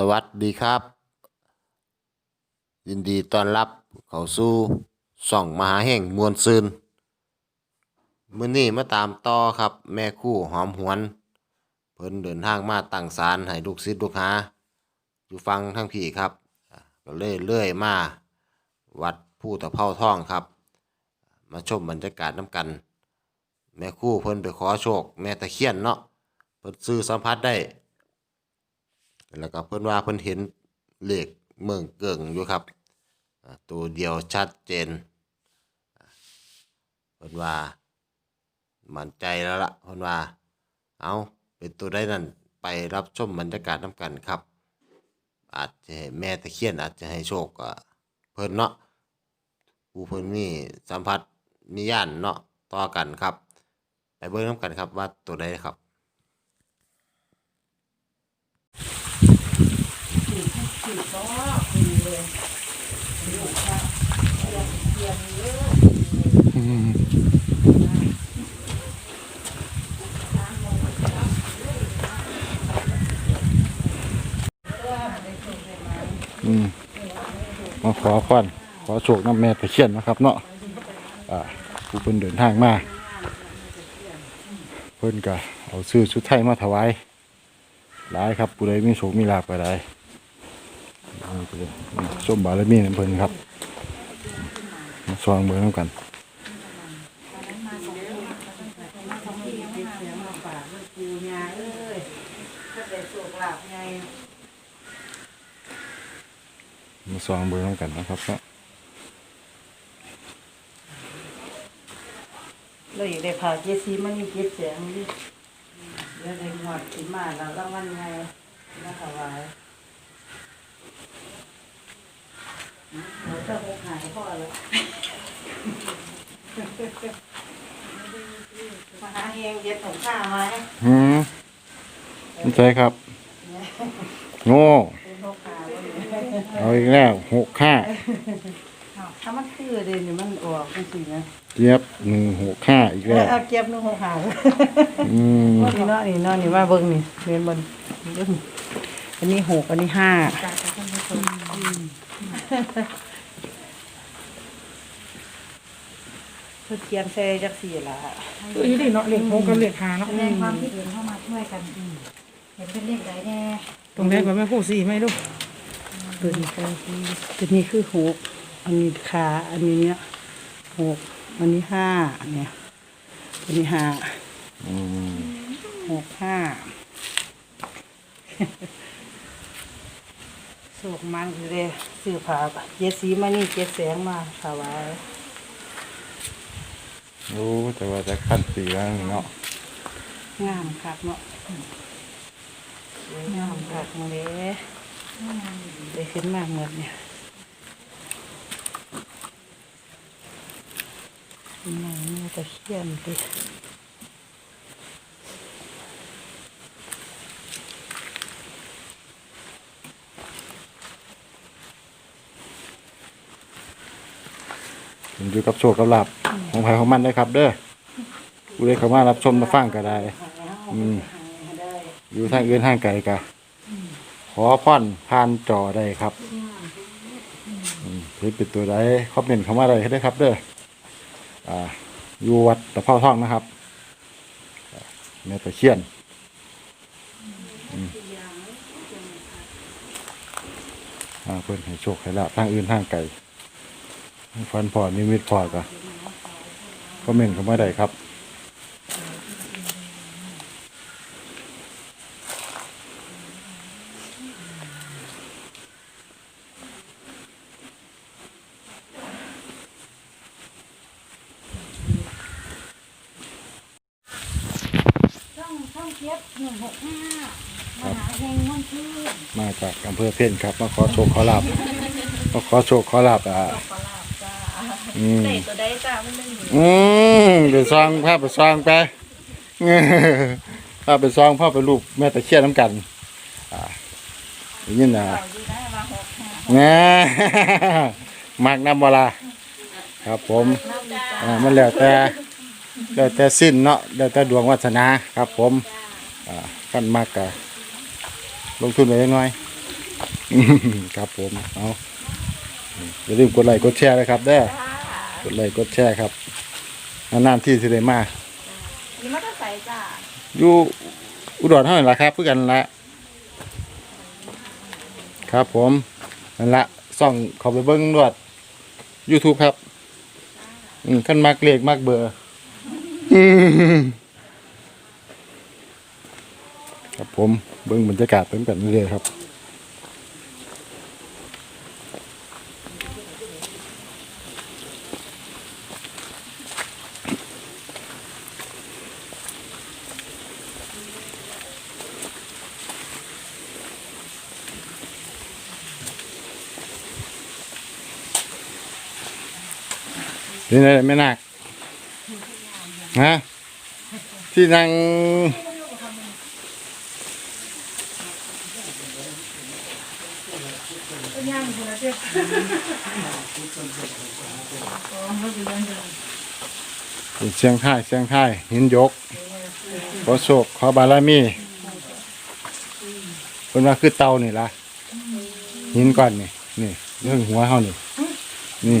สวัสดีครับ ยินดีต้อนรับเข้าสู่ส่องมหาแห่งมวลซืนมื้อนี้มาตามต่อครับ แม่คู่หอมหวน เพิ่นเดินทางมาตั้งศาลให้ลูกศิษย์ลูกหา อยู่ฟังทั้งพี่ครับอ่าก็เลยเลื่อยมา วัดผู้ตะเภาท่องครับ มาชมบรรยากาศน้ำกัน แม่คู่เพิ่นไปขอโชค แม่ตะเคียนเนาะเพิ่นซื้อสัมผัสได้ แล้วก็เพิ่นว่าเพิ่นเห็นเลขเมืองเกิงอยู่ครับตัวเดียวชัดเจนเพิ่นว่ามั่นใจแล้วล่ะเพิ่นว่า เอาเป็นตัวได้นั่นไปรับชมบรรยากาศน้ำกันครับ อาจจะแม่ตะเคียนอาจจะให้โชคก็เพิ่นเนาะผู้เพิ่นมีสัมผัสนิยานเนาะต่อกันครับ ไปเบิ่งน้ำกันครับว่าตัวใดครับ อืมมาขอควันขอโชคน้ำแม่ตะเคียนนะครับ เนาะอ่าผู้เพิ่นเดินทางมาเพิ่นก็เอาซื้อชุดไทยมาถวายหลายครับผู้ใดมีโชคมีลาภก็ได้ ส้มบารมีนั่เพิ่นครับมาสวางเบิ่งนำกันมาสวางเบิ่งนำกันนะครับเนาะเราอยากได้ผ่าเจซีมันมีเจ็ดแสงดิเดี๋ยวได้หอดขึ้นมาแล้วรางวัลไงแล้วถวาย เราจะหกหายพ่อแล้วมาหาเฮงเย็ดของข้าไว้อืมนี่ใช่ครับ โง่เป็นหกขาไว้เอาอีกแล้วหกห้าถ้ามันคือเด่นนี่มันออกจังซี่นะเจี๊ยบหนึ่งหกห้าอีกแล้วเอาเก็บหนึงหกขาอืมนี่เนาะนี่เนาะนี่ว่าเบิ่งนี่เรียนบนเบิ่ง อันนี้หกอันนี้ห้าเพื่อเขียนใส่จักสี่ละตัวนี้ดิเนาะเหล็กหกกับเหล็กหาเนาะแสดงความคิดเห็นเข้ามาช่วยกันเห็นเป็นเลขใดแน่ตรงแรกแบบแม่ผู้สี่ไหมลูกตัวนี้ก็คือตัวนี้คือหกอันนี้ขาอันนี้เนี้ยหกอันนี้ห้าเนี่ยอันนี้ห้าอืมหกห้า สุกมันคือเลยซื้อผ้าเย็ดสีมานี่เจ็ดแสงมาถวายโอ้แต่ว่าจะขั้นสีแล้วเนาะงามคักเนาะสวยงามคักมาเลยได้ขึ้นมาหมดเนี่ยขึ้นมาเนี่ยตะเคียนเล ยผมอยู่กับโชคกับลาบของใครของมันได้ครับเด้อผู้ใดเข้ามารับชมมาฟังก็ได้ อืม อยู่ทางอื่นทางไกลก็ขอพ่อนผ่านจอได้ครับอืมหรือเป็นตัวใดคอมเมนต์เข้ามาได้ได้ครับ เด้ออ่า อยู่วัดตะเภาทองนะครับอ่าแม่ตะเคียนอืมอ่าเพิ่นให้โชคให้ลาบทางอื่นทางไกล ฟันพอนิมิตพอก็คอมเมนต์เข้ามาได้ครับช่องช่องเทียบหนึ่งหกห้ามหาเฮงม่วนชื่นมาจากอำเภอเพี้ยนครับ มาขอโชคขอลาบมาขอโชคขอลาบอ่า อืมตัวใดจ้ามันไม่มีอืมเดี๋ยวซองภาพไปซองไปเออภาพไปซองภาพไปรูปแม่ตะเคียนน้ำกันอ่าอย่างนี้นะแง่มากน้ำเวลาครับผมอ่ามันแล้วแต่แล้วแต่สิ้นเนาะแล้วแต่ดวงวาสนาครับผมอ่าขั้นมากกะลงทุนไปเล็กน้อยอืมครับผมเอาอย่าลืมกดไลค์กดแชร์นะครับเด้อ กดไลค์กดแชร์ครับนานๆที่สิได้มานี่มันก็ใส่จ้าอยู่อุดรเท่าไหร่ละครับเพื่อกันละครับผมนั่นละส่องเขอไปเบิ้งดวด YouTube ครับอืมขั้นมักเลขมักเบอร์อืมครับผมเบิ้งบรรยากาศเป็นแบบนี้เลยครับ นี่นะแม่นาคฮะที่นั่งเสียงไทายเสียงไทายหินยก ขอโศกขอบารมีเป็นว่าคือเตานี่ละหินก่อนนี่นี่เรื่องหัวเฮานี่นี่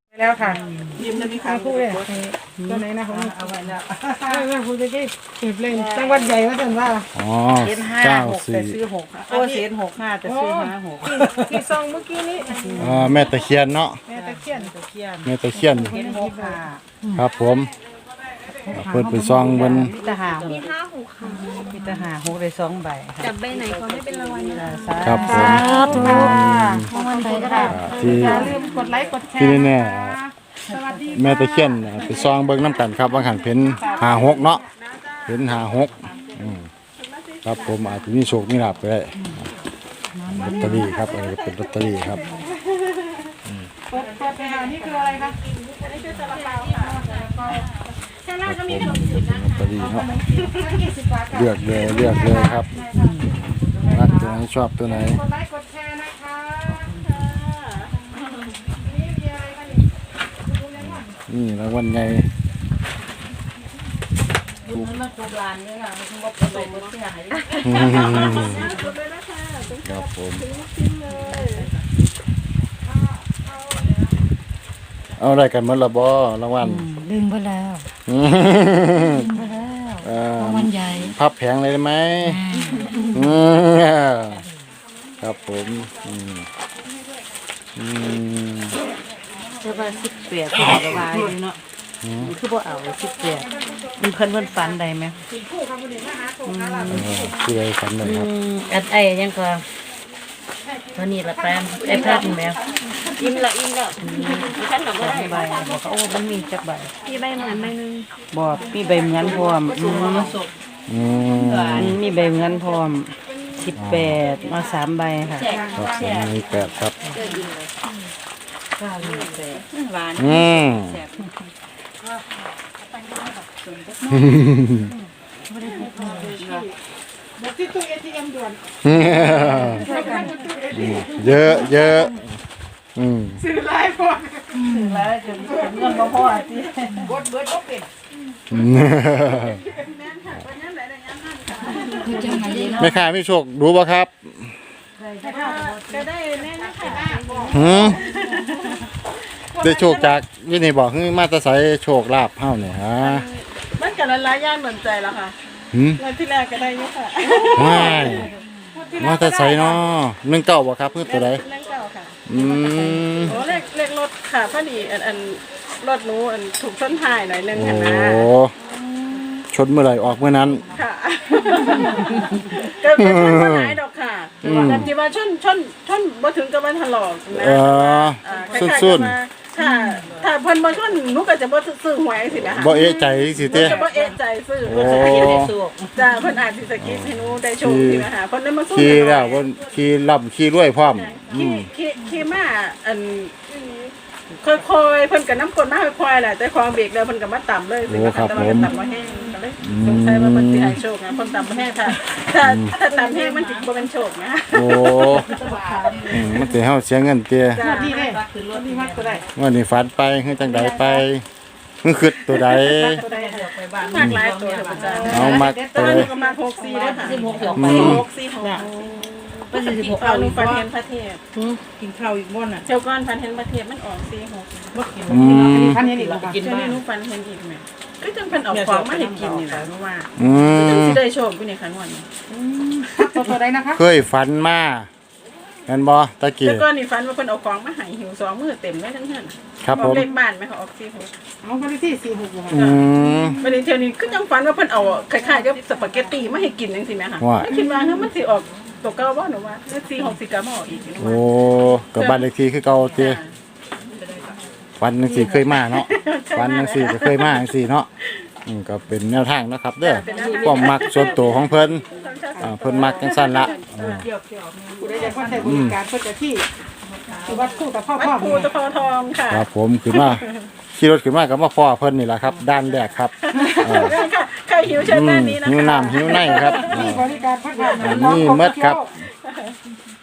แล้วค่ะยิ้มจะมีค่ะคำพูดเลยตัวไหนนะของเอาไว้แล้วไม่ไม่พูดจะเก็บเลยจังหวัดใหญ่ว่าจันว่าอ๋อเซ็นห้าเก้าหกสี่แต่ซื้อหกโอ้เซ็นหกห้าแต่ซื้อห้าหกที่ซองเมื่อกี้นี้อ่าแม่ตะเคียนเนาะแม่ตะเคียนตะเคียนแม่ตะเคียนเซ็นหกห้าครับผม เปิดไปซองบนมีทหารมีห้าหกค่ะมีทหารหกได้สองใบค่ะจับใบไหนขอให้เป็นรางวัลนะ สาครับผม ธุอืมรางวัลใดก็ได้อ่าที่ อย่าลืมกดไลค์กดแชร์ที่แน่สวัสดีๆแม่ตะเคียนน่ะไปซองเบิ่งน้ำกันครับว่าหันเพ็นหาหกเนาะเพ็นหาหกอืมครับผมอาจจะมีโชคมีลาภก็ได้ลอตเตอรี่ครับอะไรก็เป็นลอตเตอรี่ครับ กดกดไปหานี่คืออะไรคะ ครับผมลอตเตอรี่เนาะเลือกเลยเลือกเลยครับรักตัวไหนชอบตัวไหนกดไลค์กดแชร์นะคะนี่มีอะไรคะนี่นี่รางวัลใหญ่บุญมันกบลานด้วยค่ะมันกบลงมันเสียหายครับผมเอาได้กันหมดและบ่รางวัลดึงไปแล้วอืมไปแล้ว เอ่อรางวัลใหญ่พับแผงเลยได้ไหมอืมครับผมอืมอืมเจ้าว่าสิบแปดที่บอกว่าอยู่เนาะมันคือบ่เอาสิบแปดมันเพิ่นเพิ่นฝันได้ไหมเออคืออะไรฝันเลยครับอืมอันไอ้ยังก็เท่านี้ละแปมไอ้แพทย์แมว อิ่มละอิ่มละดิฉันกับสว่าองใบบอกเขาโอ้มันมีจักใบพี่ใบเหมือนใบหนึงบอกมีใบเหมือนพร้อมอืมอืมอันมีใบเหมือนพร้อมสิบแปดมาสามใบค่ะครับผมมีแปดครับหวานอืมเยอะเยอะ อืมซื้อไลฟ์ก่อนแล้วจนเงินบ่พอที่กดเบิร์ดก็เป็นแม่ค้าไม่โชครู้ป่ะครับก็ได้แน่นะคะหืมได้โชคจากยี่นี่บอกคือมาแตะใสโชคลาภเฮาเนี่ยฮะมันกับหลายๆอย่างเหมือนใจแล้วค่ะหืมเงินที่แรกก็ได้เยอะค่ะไม่มาแตะใสเนาะหนึ่งเก้าบ่ครับเพื่อตัวใดเรื่ องเก่าค่ะอืมโอ้เลขเลขรถค่ะพอดีอันอันรถหนูอันถูกชนท้ายหน่อยนึงโอ้ค่ะนะช นเมื่อไหร่ออกเมื่อนั้น ค่ะก็เป็นชนมาหลายดอกค่ะอืมแต่ที่ว่าชนชนชนบ่ถึงกับมันถลอกนะเอออ่าสุคล้ายๆดกับว่าค่ะถ้าเพิ่นบ่ชวนหนูก็จะบ่ซื้อหวยสิแม่ค่ะบ่เอะใจสิหนูเต้ จะบ่เอะใจซื้อโอ้ จ้าเพิ่นอาจสิสกิปให้หนูได้โชคสิแม่ค่ะเพิ่นได้มาสู้ขี่แล้วบนขี่ล่ำขี่รวยพร้อม อืขี่มขี่ขี่มาอัน ค่อยๆเพิ่นก็น้ำกลมาค่อยๆแหละแต่ของเบรกแล้วเพิ่นก็มาต่ำเลยสิแม่ค่ะแต่ว่าเพิ่นต่ำบ่แห้งก็เลยสงสัยว่าเพิ่นสิให้โชคนะเพิ่นต่ำบ่แห้งค่ะถ้าถ้าต่ำแห้งมันสิบ่เป็นโชคนะโอ้อืมมันสิเฮาเสียเงินเตี้ยจ้านี่เลยนี่มากก็ได้ว่านี่ฝันไปคือจังใดไปคือคิดตัวใดตัวใดมากหลายตัวค่ะอาจารย์เอามักแต่ตัวว่าใดหนูก็มาหกสี่ด้วยค่ะสิบห กหยกอืมหกสี่หกก็สี่สิบหกเอาเอาหนูอีกฟันว่าเห็นพระเทพกินข้าวอีกบ้อนอะเจ้าก้อนฟันเห็นพระเทพมันออกสี่หกอืมท่านนี้อีกแล้วกินเจ้าบ้านี่นหนูฟันเห็นอีกไหมก็จังเพิ่นเอาของมาให้กินนี่แหละหนูว่าอืจังมสิได้โชคกูนี่ค่ะงวดนี้ตัวตัวใดนะคะเคยฝันมาแม่นบ่ตะกี้ เจ้าก้อนนี่ฟันว่าเพิ่นเอาของมาให้หิวสองมือเต็มเลยทั้งเฮือนครับบอผกมเลขบ้านไหมเขาออกสี่หกเอาไปที่สี่หกอยู่ค่ะอืมบัดนี้เที่ยวนี้คือจังฟันว่าเพิ่นเอาคล้ายๆกับสปาเกตตี้มาให้กินจังซี่แหมค่ะว่า แล้วคิดว่าเฮ้ยมันสิออก ตัวเก่าบ่หนูว่าแล้วสี่หกสี่เก้ามาออกอีกหนูโอ้ว่ากับบ้านเลขที่คือเก่าเตี้ยจ้าฝันจังซี่เคยมาเนาะฝันจังซี่ก็เคยมาจังซี่เนาะอืมก็เป็นแนวทางนะครับ เด้อความมักส่วนตัวของเพิ่นอ่าเพิ่นมักจังซั่นละอ่าผู้ใดจะเข้าใช้บริการเพื่อจะที่วัดคู่กับพ่อวัดพ่อภูตะพอทองค่ะครับผมขึ้นมาขี่รถขึ้นมาก็มาพ่อเพิ่นนี่แหละครับ ด้านแรกครับเออค่ะใคร หิวเชิญอืด้ามนนี้นะหิวคะน้ำหิวในครับเอที่อบริการพักผ่อนอันนี้เมดครับ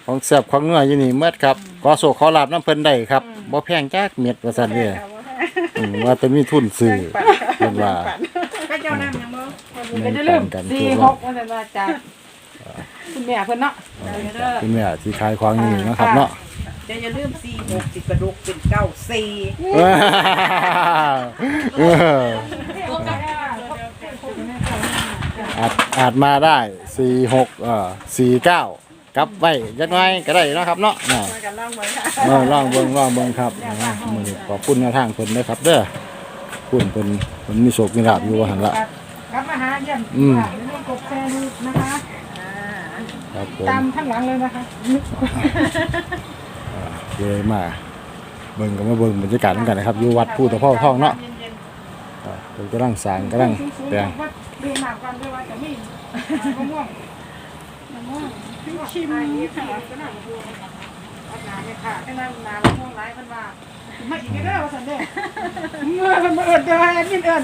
ของแซ่บของเนื้ออยู่นี่เมดครับขอโศกขอลาบน้ำเพิ่นได้ครับบ่แพงจักเม็ดว่าซั่นเด้ออืมว่าแต่มีทุนซื้อเพิ่นว่าก็เจ้าน้ำยังบ่ก็จะลืมสี่หกวันนั้นว่าจากคุณแม่เพิ่นเนาะคุณแม่ที่ขายของอยู่นี่เนาะครับเนาะจะอย่าลืมสี่หกสิกระดูกเป็นเก้าสี่ เออ อาจอาจมาได้46เอ่อ49กลับไว้จักหน่อยก็ได้เนาะครับเนาะเนาะมากันล่องไว้ค่ะเออลองเบิ่งลองเบิ่งครับนะมื้อนี้ขอบคุณแนวทางเพิ่นนะครับเด้อคุณเพิ่นเพิ่นมีโชคมีลาภอยู่ว่าหั่นละกลับมาหาเยี่ยมอืมค่ะเรื่องกบแซ่ลูกนะคะครับผมตามข้างหลังเลยนะคะเลยมาเบิ่งก็มาเบิ่งบรรยากาศนำกันนะครับอยู่วัดผู้ตะเภาทองเนาะอ่าเพิ่นกำลังสร้างกำลังแปลง เรียนหนักกันด้วยว่าจะมีมะม่วงมะม่วงชิมค่ะก็น่าจะดูอาหารเนี่ยค่ะแค่นั้นน้ำมะม่วงหลายเพิ่นว่าไม่อีกเด้อว่าซั่นเด้อเมื่อเพิ่นมาเอิ้นเด้อให้แอดมินเอิ้น